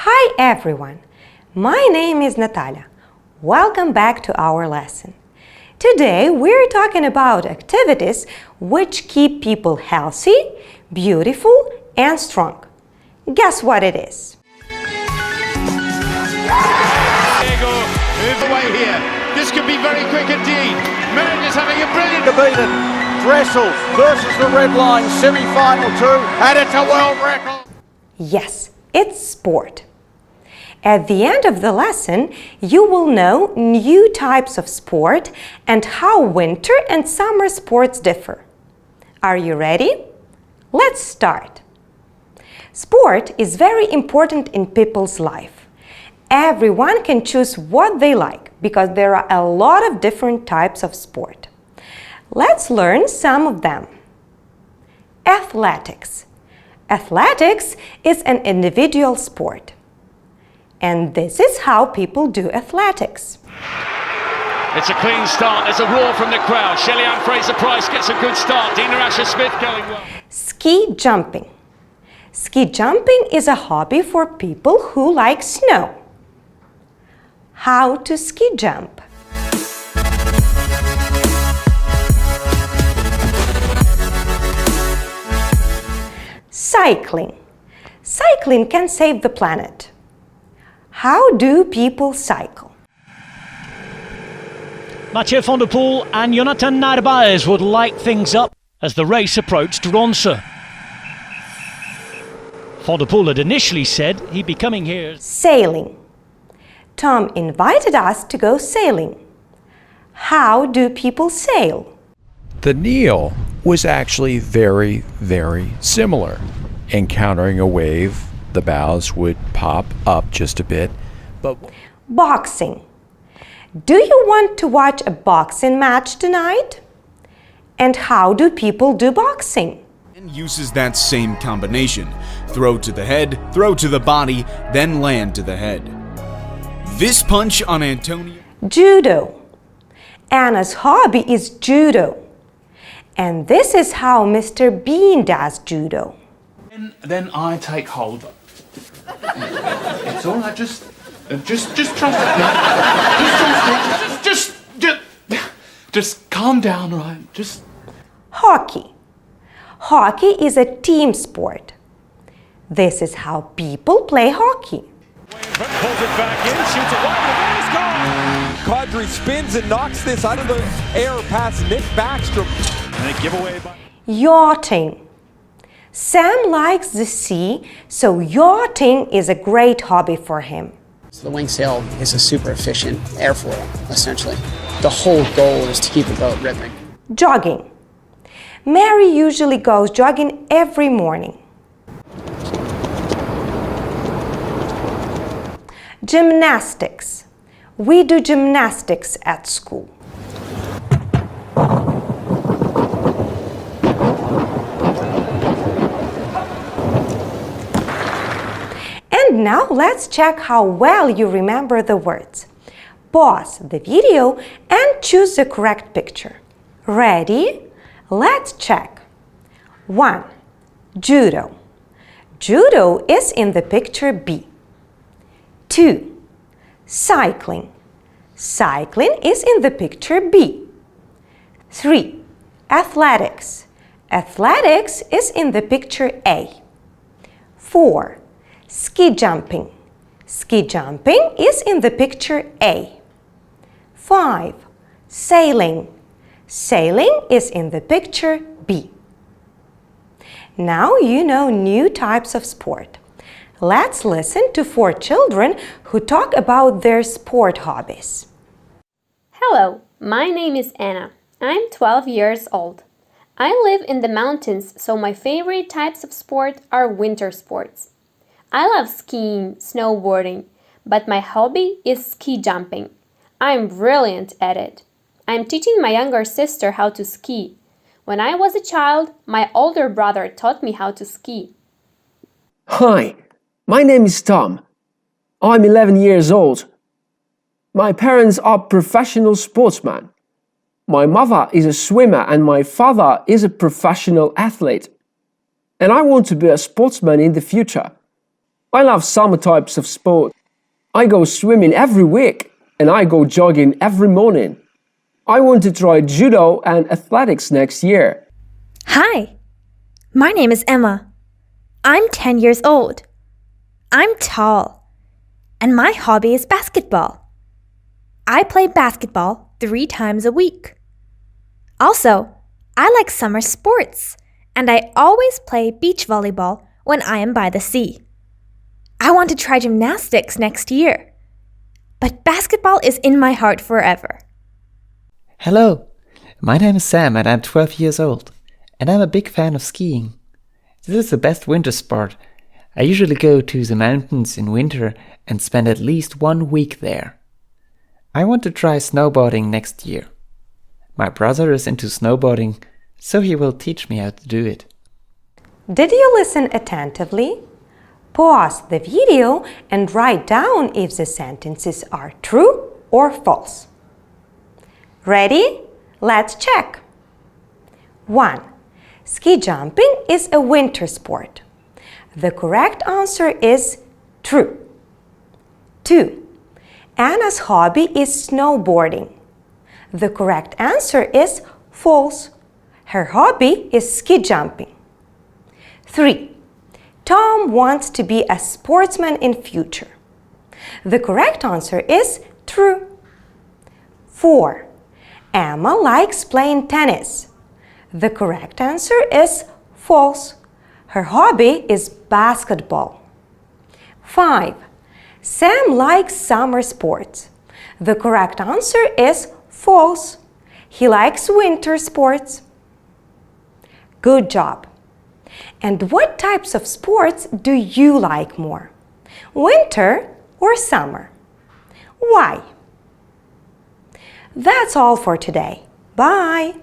Hi everyone! My name is Natalia. Welcome back to our lesson. Today we're talking about activities which keep people healthy, beautiful, and strong. Guess what it is? Diego moves away here. This could be very quick indeed. Merritt is having a brilliant beaten. Dressel versus the red line, semi-final two, and it's a world record. Yes, it's sport. At the end of the lesson, you will know new types of sport and how winter and summer sports differ. Are you ready? Let's start. Sport is very important in people's life. Everyone can choose what they like because there are a lot of different types of sport. Let's learn some of them. Athletics. Athletics is an individual sport. And this is how people do athletics. It's a clean start. There's a roar from the crowd. Shelly Ann Fraser Price gets a good start. Dina Asher Smith going well. Ski jumping. Ski jumping is a hobby for people who like snow. How to ski jump. Cycling. Cycling can save the planet. How do people cycle? Mathieu van der Poel and Jonathan Narvaez would light things up as the race approached Ronse. Van der Poel had initially said he'd be coming here. Sailing. Tom invited us to go sailing. How do people sail? The kneel was actually very, very similar. Encountering a wave, the bows would pop up just a bit, but Boxing. Do you want to watch a boxing match tonight? And how do people do boxing? and uses that same combination throw to the head, throw to the body, then land to the head. This punch on Antonio. Judo. Anna's hobby is judo. And this is how Mr. Bean does judo. And then I take hold. It's all right. Just, uh, just, just trust me. Just. Just, just, just, just calm down, right? Just. Hockey. Hockey is a team sport. This is how people play hockey. Pulls it back in, shoots it wide, and it's gone. Kadri spins and knocks this out of the air past Nick Backstrom. And a giveaway by. Yachting. Sam likes the sea, so yachting is a great hobby for him. So the wing sail is a super efficient airfoil, essentially. The whole goal is to keep the boat rhythmic. Jogging. Mary usually goes jogging every morning. Gymnastics. We do gymnastics at school. Now let's check how well you remember the words. Pause the video and choose the correct picture. Ready? Let's check. 1. Judo. Judo is in the picture B. 2. Cycling. Cycling is in the picture B. 3. Athletics. Athletics is in the picture A. 4. Ski jumping. Ski jumping is in the picture A. 5. Sailing. Sailing is in the picture B. Now you know new types of sport. Let's listen to four children who talk about their sport hobbies. Hello, my name is Anna. I'm 12 years old. I live in the mountains, so my favorite types of sport are winter sports. I love skiing, snowboarding, but my hobby is ski jumping. I'm brilliant at it. I'm teaching my younger sister how to ski. When I was a child, my older brother taught me how to ski. Hi, my name is Tom. I'm 11 years old. My parents are professional sportsmen. My mother is a swimmer and my father is a professional athlete. And I want to be a sportsman in the future. I love summer types of sport. I go swimming every week and I go jogging every morning. I want to try judo and athletics next year. Hi, my name is Emma. I'm 10 years old. I'm tall, and my hobby is basketball. I play basketball three times a week. Also, I like summer sports, and I always play beach volleyball when I am by the sea. I want to try gymnastics next year, but basketball is in my heart forever. Hello, my name is Sam and I'm 12 years old, and I'm a big fan of skiing. This is the best winter sport. I usually go to the mountains in winter and spend at least one week there. I want to try snowboarding next year. My brother is into snowboarding, so he will teach me how to do it. Did you listen attentively? Pause the video and write down if the sentences are true or false. Ready? Let's check. 1. Ski jumping is a winter sport. The correct answer is true. 2. Anna's hobby is snowboarding. The correct answer is false. Her hobby is ski jumping. 3. Tom wants to be a sportsman in future. The correct answer is true. 4. Emma likes playing tennis. The correct answer is false. Her hobby is basketball. 5. Sam likes summer sports. The correct answer is false. He likes winter sports. Good job. And what types of sports do you like more? Winter or summer? Why? That's all for today. Bye!